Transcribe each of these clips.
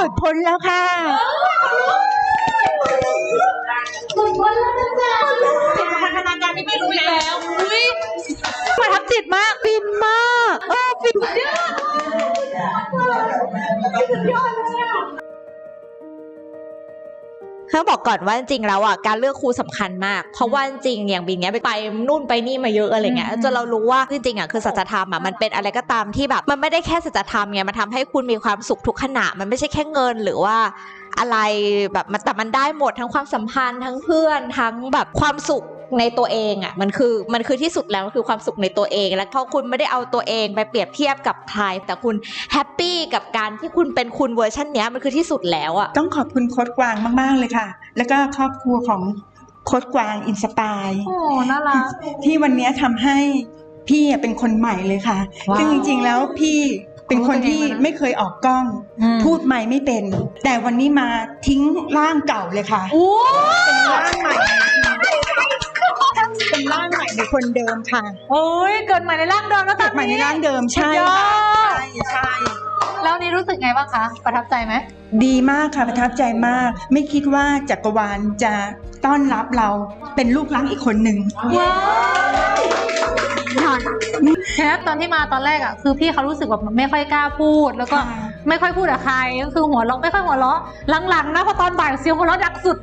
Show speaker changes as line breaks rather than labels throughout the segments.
ลุดพ้นแล้วค่ะ
พัฒนาการที่ไม่รู้แล้วอุ้ยประทับจิตมากฟินมากเออฟินเยอะ
เธอบอกก่อนว่าจริงๆแล้วอะการเลือกครูสำคัญมาก เพราะว่าจริงๆอย่างบินเนี้ยไปนู่นไปนี่มาเยอะอะไรเงี้ยจนเรารู้ว่าจริงๆอะคือสัจธรรมอะมันเป็นอะไรก็ตามที่แบบมันไม่ได้แค่สัจธรรมไงมันทำให้คุณมีความสุขทุกขณะมันไม่ใช่แค่เงินหรือว่าอะไรแบบมันแต่มันได้หมดทั้งความสัมพันธ์ทั้งเพื่อนทั้งแบบความสุข ในตัวเองอะมันคือมันคือที่สุดแล้วมันคือความสุขในตัวเอง แล้วพอคุณไม่ได้เอาตัวเองไปเปรียบเทียบกับใครแต่คุณแฮปปี้กับการที่คุณเป็นคุณเวอร์ชันเนี้ยมันคือที่สุดแล้วอะ
ต้องขอบคุณโค้ดกวางมาก ๆ เลยค่ะ แล้วก็ครอบครัวของโค้ดกวางอินสปาย
โอ้น่ารัก
ที่วันนี้ทำให้พี่เป็นคนใหม่เลยค่ะ
ว้าว
ซึ่งจริง ๆ แล้วพี่เป็นคนที่
เขาเป็นไงบ้างนะ
ไม่เคยออกกล้อง
อืม
พูดใหม่ไม่เป็น แต่วันนี้มาทิ้งร่างเก่าเลยค่ะ
โอ้
เป็นร่างใหม่เป็น ร่างใหม่ในคนเดิมค่ะ
โอ้ยเกิดใหม่ในร่างเดิมแล้วต
เกิ
อ
ด
น
ใหม่ใน
นี้
ร่างเดิมใช่
สุดยอ
ค่ะ
ด
ใช่ใช่
แล้วนี่รู้สึกไงบ้างคะประทับใจไหม
ดีมากค่ะประทับใจมาก ไม่คิดว่าจักรวาลจะต้อนรับเราเป็นลูกรักอีกคนหนึ่ง
ว้าวแค่ตอนที่มาตอนแรกอะคือพี่เขารู้สึกแบบไม่ค่อยกล้าพูดแล้วก็
ค่ะ
ไม่ค่อยพูดกับใครก็คือหัวเราะไม่ค่อยหัวเราะหลังๆนะพอตอนบ่ายเสียงหัวเราะดังสุด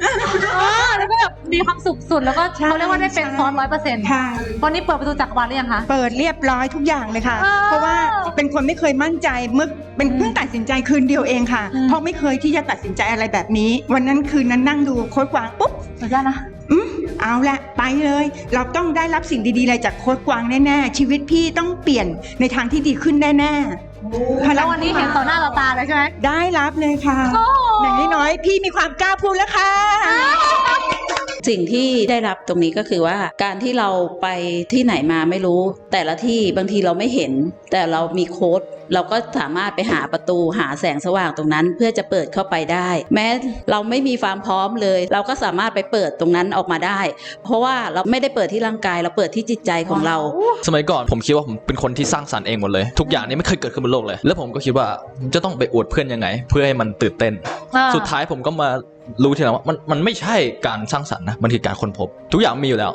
เออแล้วก็แบบมีความสุขสุดแล้วก็เขาเรียกว่าได้เป็นซ้อนร้อยเปอร์เซ็นต์
ค่ะ
วันนี้เปิดประตูจักรวาลหรือยังคะ
เปิดเรียบร้อยทุกอย่างเลยค่ะ
อ้าว
เพราะว่าเป็นคนไม่เคยมั่นใจเมื่อเป็นเพิ่งตัดสินใจคืนเดียวเองค่ะ
อืม
เพราะไม่เคยที่จะตัดสินใจอะไรแบบนี้ วันนั้นคืนนั้นนั่งดูโค้ดกวางปุ๊บ
สุดยอดนะ
อืมเอาละไปเลย เราต้องได้รับสิ่งดีๆอะไรจากโค้ดกวางแน่ๆชีวิตพี่ต้องเปลี่ยนในทางที่ดีขึ้นแน่ๆพลั
แล้
ง
ววันนี้เห็นต่อหน้าต่อตาเลยใช่ไหม
ได้รับเลยค่ะ
โอ้
อย่างน้อยๆพี่มีความกล้าพูดแล้วค่ะ
สิ่งที่ได้รับตรงนี้ก็คือว่าการที่เราไปที่ไหนมาไม่รู้ แต่ละที่บางทีเราไม่เห็น แต่เรามีโค้ดเราก็สามารถไปหาประตูหาแสงสว่างตรงนั้น เพื่อจะเปิดเข้าไปได้ แม้เราไม่มีความพร้อมเลย เราก็สามารถไปเปิดตรงนั้นออกมาได้ เพราะว่าเราไม่ได้เปิดที่ร่างกายเราเปิดที่จิตใจของเรา
สมัยก่อนผมคิดว่าผมเป็นคนที่สร้างสรรค์เองหมดเลย ทุกอย่างนี้ไม่เคยเกิดขึ้นบนโลกเลย แล้วผมก็คิดว่าจะต้องไปอวดเพื่อนยังไง เพื่อให้มันตื่นเต้น
อ่า
สุดท้ายผมก็มารู้ทีหลังว่ามันมันไม่ใช่การสร้างสรรค์นะมันคือการค้นพบ ทุกอย่างมีอยู่แล้ว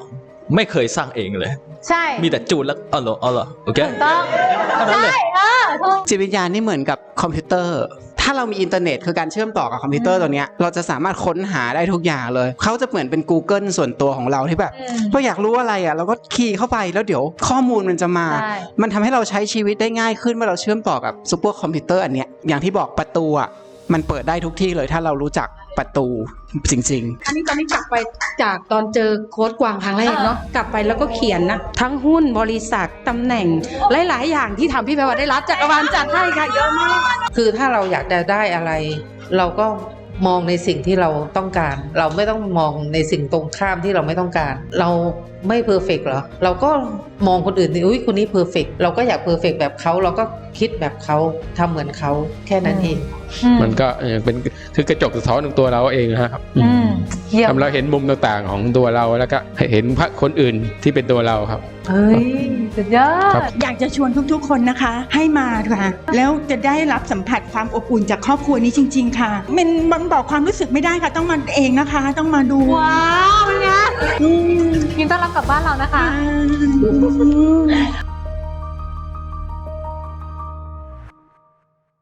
ไม่เคยสร้างเองเลย
ใช่
มีแต่จูนแล้วอ๋อเหรออ๋อเหรอโอเค
ถูกต้อง
เท่านั้นเลย
ใช่เออถูก
จิตวิญญาณนี่เหมือนกับคอมพิวเตอร์ ถ้าเรามีอินเทอร์เน็ตคือการเชื่อมต่อกับคอมพิวเตอร์ตัวเนี้ยเราจะสามารถค้นหาได้ทุกอย่างเลย เขาจะเหมือนเป็น Google ส่วนตัวของเราที่แบบ
อืม
เราอยากรู้อะไรอะเราก็คีย์เข้าไปแล้วเดี๋ยวข้อมูลมันจะมา
ใช่
มันทำให้เราใช้ชีวิตได้ง่ายขึ้นเมื่อเราเชื่อมต่อกับซูเปอร์คอมพิวเตอร์อันเนี้ยอย่างที่บอกประตูอะมันเปิดได้ทุกที่เลยถ้าเรารู้จัก ประตูจริง ๆ
อันนี้ตอนนี้กลับไปจากตอนเจอโค้ดกวางครั้งแรกเนาะกลับไปแล้วก็เขียนนะ ทั้งหุ้นบริษัทตำแหน่ง หลาย ๆ อย่างที่ทำพี่แพรวาได้รับจากรวาลจัดให้ค่ะเยอะมาก
คือถ้าเราอยากจะได้อะไร เราก็ มองในสิ่งที่เราต้องการ เราไม่ต้องมองในสิ่งตรงข้ามที่เราไม่ต้องการ เราไม่เพอร์เฟกเหรอ เราก็มองคนอื่นดิอุ้ยคนนี้เพอร์เฟกเราก็อยากเพอร์เฟกแบบเขาเราก็คิดแบบเขาทำเหมือนเขาแค่นั้นเอง
มันก็เออเป็นคือกระจกสะท้อนของตัวเราเองนะครับ
อืมเยี่ยม
ทำเราเห็นมุมต่างๆของตัวเราแล้วก็เห็นพระคนอื่นที่เป็นตัวเราครับ
เฮ้ยสุดยอ
ครั
ด
บ
อยากจะชวนทุกๆ คนนะคะ ให้มาค่ะ แล้วจะได้รับสัมผัสความอบอุ่นจากครอบครัวนี้จริง ๆ ค่ะ มันมันบอกความรู้สึกไม่ได้ค่ะ ต้องมาเองนะคะ ต้องมาดู
ว้าวเป็นไง
อืม
ยินต้อนรับกลับบ้านเรานะคะ
อ่า